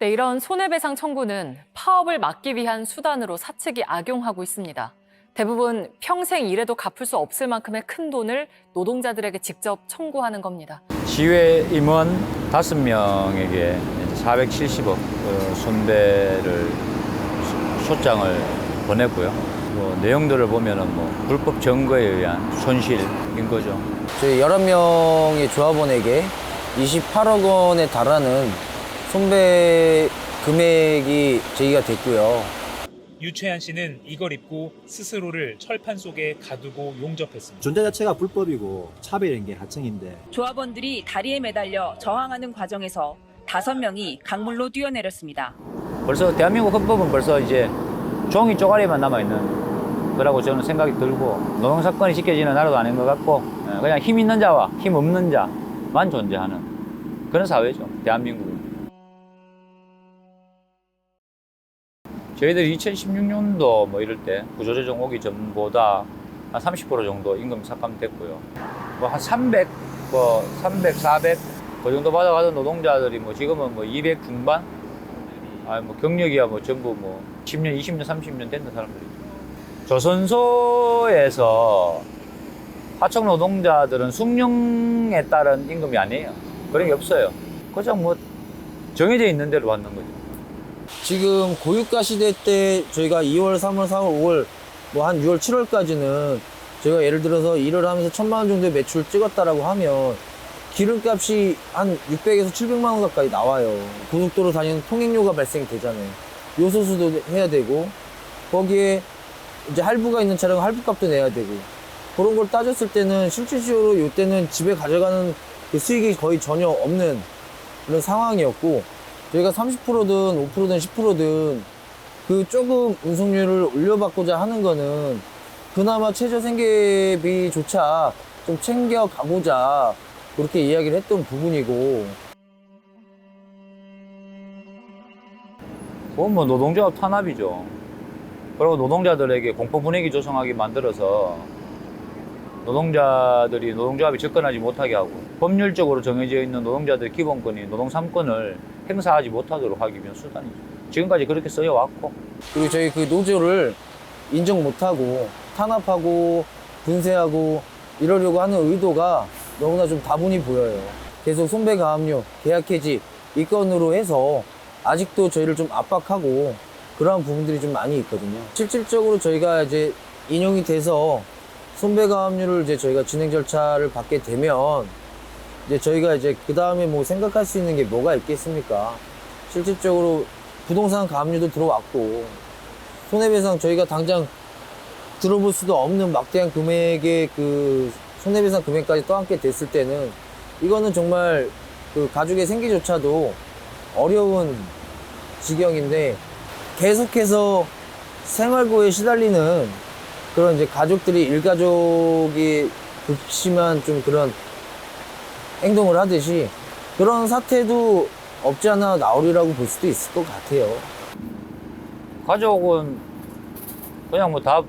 네, 이런 손해배상 청구는 파업을 막기 위한 수단으로 사측이 악용하고 있습니다. 대부분 평생 일해도 갚을 수 없을 만큼의 큰 돈을 노동자들에게 직접 청구하는 겁니다. 지회 임원 다섯 명에게 470억 어, 손배를 소장을 보냈고요. 뭐 내용들을 보면은 뭐 불법 증거에 의한 손실인 거죠. 저희 11명의 조합원에게 28억 원에 달하는 손배 금액이 제기가 됐고요. 유채한 씨는 이걸 입고 스스로를 철판 속에 가두고 용접했습니다. 존재 자체가 불법이고 차별인 게 하청인데 조합원들이 다리에 매달려 저항하는 과정에서 다섯 명이 강물로 뛰어내렸습니다. 벌써 대한민국 헌법은 벌써 이제 종이 쪼가리만 남아 있는 거라고 저는 생각이 들고 노동 사건이 지켜지는 나라도 아닌 것 같고 예, 그냥 힘 있는 자와 힘 없는 자만 존재하는 그런 사회죠. 대한민국 저희들이 2016년도 뭐 이럴 때 구조조정 오기 전보다 한 30% 정도 임금 삭감됐고요. 뭐 한 300, 뭐 300, 400, 그 정도 받아가던 노동자들이 뭐 지금은 뭐 200 중반? 아, 뭐 경력이야 뭐 전부 뭐 10년, 20년, 30년 됐는 사람들이죠. 조선소에서 하청 노동자들은 숙령에 따른 임금이 아니에요. 그런 게 없어요. 그냥 뭐 정해져 있는 대로 받는 거죠. 지금 고유가 시대 때 저희가 2월, 3월, 4월, 5월, 뭐 한 6월, 7월까지는 저희가 예를 들어서 일을 하면서 천만 원 정도의 매출 찍었다라고 하면 기름값이 한 600에서 700만 원 가까이 나와요. 고속도로 다니는 통행료가 발생이 되잖아요. 요소수도 해야 되고 거기에 이제 할부가 있는 차량은 할부값도 내야 되고 그런 걸 따졌을 때는 실질적으로 이때는 집에 가져가는 그 수익이 거의 전혀 없는 그런 상황이었고 저희가 30%든 5%든 10%든 그 조금 운송료를 올려받고자 하는 거는 그나마 최저 생계비조차 좀 챙겨 가보자 그렇게 이야기를 했던 부분이고 그건 뭐 노동조합 탄압이죠. 그리고 노동자들에게 공포 분위기 조성하게 만들어서 노동자들이 노동조합이 접근하지 못하게 하고 법률적으로 정해져 있는 노동자들의 기본권인 노동 3권을 행사하지 못하도록 하기 위한 수단이죠. 지금까지 그렇게 써여 왔고 그리고 저희 그 노조를 인정 못하고 탄압하고 분쇄하고 이러려고 하는 의도가 너무나 좀 다분히 보여요. 계속 손배 가압류, 계약 해지 이 건으로 해서 아직도 저희를 좀 압박하고 그러한 부분들이 좀 많이 있거든요. 실질적으로 저희가 이제 인용이 돼서 손배 가압류를 이제 저희가 진행 절차를 받게 되면 이제 저희가 이제 그 다음에 뭐 생각할 수 있는 게 뭐가 있겠습니까? 실질적으로 부동산 가압류도 들어왔고 손해배상 저희가 당장 들어볼 수도 없는 막대한 금액의 그 손해배상 금액까지 떠안게 됐을 때는 이거는 정말 그 가족의 생계조차도 어려운 지경인데 계속해서 생활고에 시달리는 그런 이제 가족들이 일가족이 극심한 좀 그런 행동을 하듯이 그런 사태도 없지 않아 나오리라고 볼 수도 있을 것 같아요. 가족은 그냥 뭐 다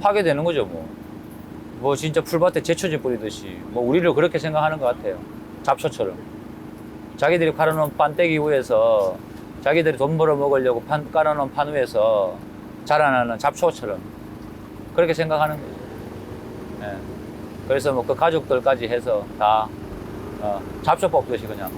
파괴되는 거죠 뭐. 뭐 진짜 풀밭에 제초제 뿌리듯이 뭐 우리를 그렇게 생각하는 것 같아요. 잡초처럼. 자기들이 깔아놓은 판때기 위에서 자기들이 돈 벌어 먹으려고 판, 깔아놓은 판 위에서 자라나는 잡초처럼 그렇게 생각하는 거죠. 예. 그래서 뭐 그 가족들까지 해서 다 어, 잡초 뽑듯이 그냥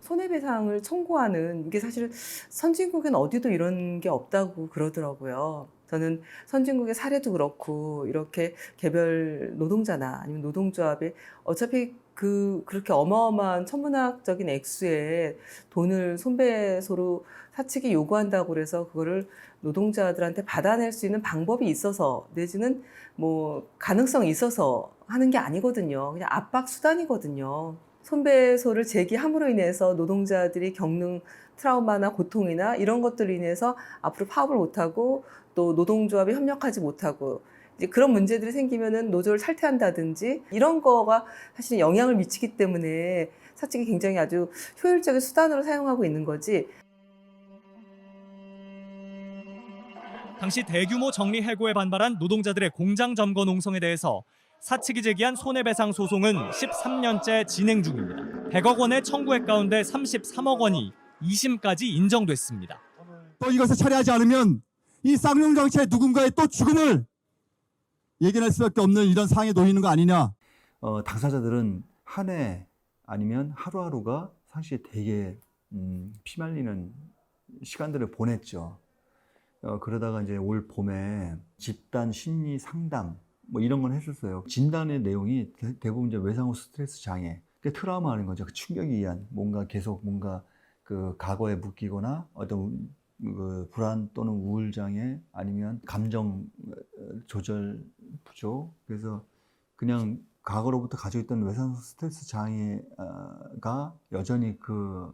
손해배상을 청구하는 이게 사실 선진국엔 어디도 이런 게 없다고 그러더라고요. 저는 선진국의 사례도 그렇고 이렇게 개별 노동자나 아니면 노동조합에 어차피 그 그렇게 어마어마한 천문학적인 액수의 돈을 손배소로 사측이 요구한다고 그래서 그거를 노동자들한테 받아낼 수 있는 방법이 있어서 내지는 뭐 가능성이 있어서 하는 게 아니거든요. 그냥 압박 수단이거든요. 손배소를 제기함으로 인해서 노동자들이 겪는 트라우마나 고통이나 이런 것들로 인해서 앞으로 파업을 못하고 또 노동조합이 협력하지 못하고 이제 그런 문제들이 생기면은 노조를 탈퇴한다든지 이런 거가 사실은 영향을 미치기 때문에 사측이 굉장히 아주 효율적인 수단으로 사용하고 있는 거지 당시 대규모 정리 해고에 반발한 노동자들의 공장 점거 농성에 대해서 사측이 제기한 손해배상 소송은 13년째 진행 중입니다. 100억 원의 청구액 가운데 33억 원이 2심까지 인정됐습니다. 또 이것을 처리하지 않으면 이 쌍용 정치의 누군가의 또 죽음을 예견할 수밖에 없는 이런 상황에 놓이는 거 아니냐. 어, 당사자들은 한 해 아니면 하루하루가 사실 되게 음, 피말리는 시간들을 보냈죠. 어, 그러다가 이제 올 봄에 집단 심리 상담 뭐 이런 걸 했었어요. 진단의 내용이 대, 대부분 이제 외상후 스트레스 장애, 그 트라우마라는 거죠. 그 충격에 의한 뭔가 계속 뭔가 그 과거에 묶이거나 어떤 그 불안 또는 우울 장애 아니면 감정 어, 조절 부족. 그래서 그냥 과거로부터 가지고 있던 외상후 스트레스 장애가 여전히 그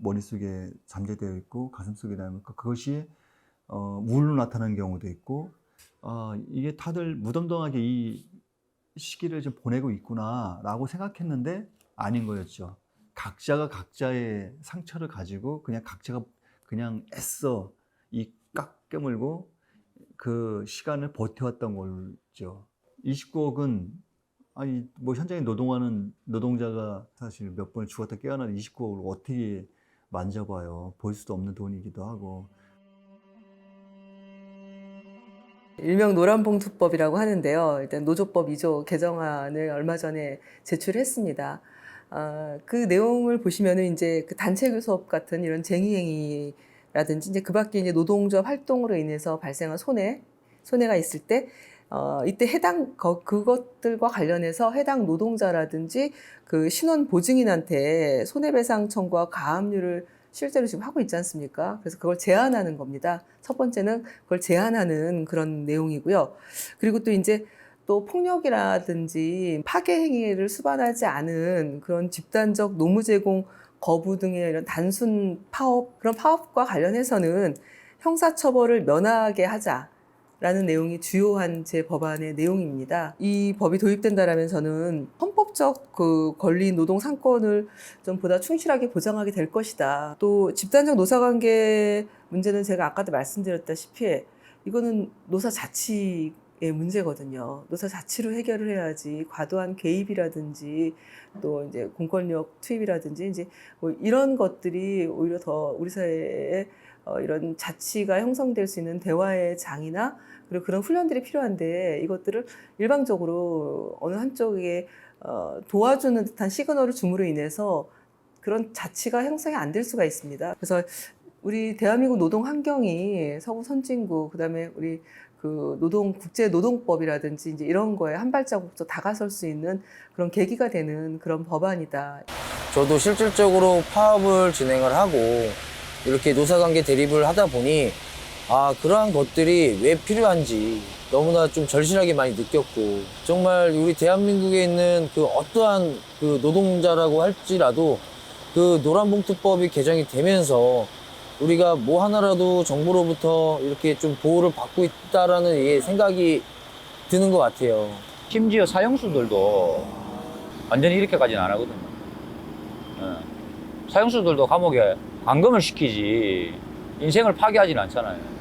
머릿속에 잠재되어 있고 가슴속에 남고 그것이 어, 우울로 나타나는 경우도 있고 어, 이게 다들 무덤덤하게 이 시기를 좀 보내고 있구나라고 생각했는데 아닌 거였죠. 각자가 각자의 상처를 가지고 그냥 각자가 그냥 애써 이깍 깨물고 그 시간을 버텨왔던 거죠. 29억은 아니 뭐 현장에 노동하는 노동자가 사실 몇 번을 죽었다 깨어나는 29억을 어떻게 만져봐요. 볼 수도 없는 돈이기도 하고 일명 노란봉투법이라고 하는데요. 일단 노조법 2조 개정안을 얼마 전에 제출했습니다. 아, 그 내용을 보시면은 이제 그 단체 교섭 같은 이런 쟁의행위라든지 이제 그 밖에 이제 노동조합 활동으로 인해서 발생한 손해, 손해가 있을 때 어, 이때 해당, 거, 그것들과 관련해서 해당 노동자라든지 그 신원 보증인한테 손해배상 청구와 가압류를 실제로 지금 하고 있지 않습니까? 그래서 그걸 제한하는 겁니다. 첫 번째는 그걸 제한하는 그런 내용이고요. 그리고 또 이제 또 폭력이라든지 파괴 행위를 수반하지 않은 그런 집단적 노무 제공 거부 등의 이런 단순 파업, 그런 파업과 관련해서는 형사처벌을 면하게 하자. 라는 내용이 주요한 제 법안의 내용입니다. 이 법이 도입된다라면 저는 헌법적 그 권리 노동 상권을 좀 보다 충실하게 보장하게 될 것이다. 또 집단적 노사관계 문제는 제가 아까도 말씀드렸다시피 이거는 노사 자치의 문제거든요. 노사 자치로 해결을 해야지 과도한 개입이라든지 또 이제 공권력 투입이라든지 이제 뭐 이런 것들이 오히려 더 우리 사회에 어, 이런 자치가 형성될 수 있는 대화의 장이나 그리고 그런 훈련들이 필요한데 이것들을 일방적으로 어느 한쪽에 어, 도와주는 듯한 시그널을 줌으로 인해서 그런 자치가 형성이 안 될 수가 있습니다. 그래서 우리 대한민국 노동 환경이 서구 선진국 그다음에 우리 그 노동 국제 노동법이라든지 이제 이런 거에 한 발자국 더 다가설 수 있는 그런 계기가 되는 그런 법안이다. 저도 실질적으로 파업을 진행을 하고 이렇게 노사관계 대립을 하다 보니 아 그러한 것들이 왜 필요한지 너무나 좀 절실하게 많이 느꼈고 정말 우리 대한민국에 있는 그 어떠한 그 노동자라고 할지라도 그 노란봉투법이 개정이 되면서 우리가 뭐 하나라도 정부로부터 이렇게 좀 보호를 받고 있다라는 예, 생각이 드는 것 같아요. 심지어 사형수들도 완전히 이렇게까지는 안 하거든요. 예. 사형수들도 감옥에 감금을 시키지 인생을 파괴하진 않잖아요.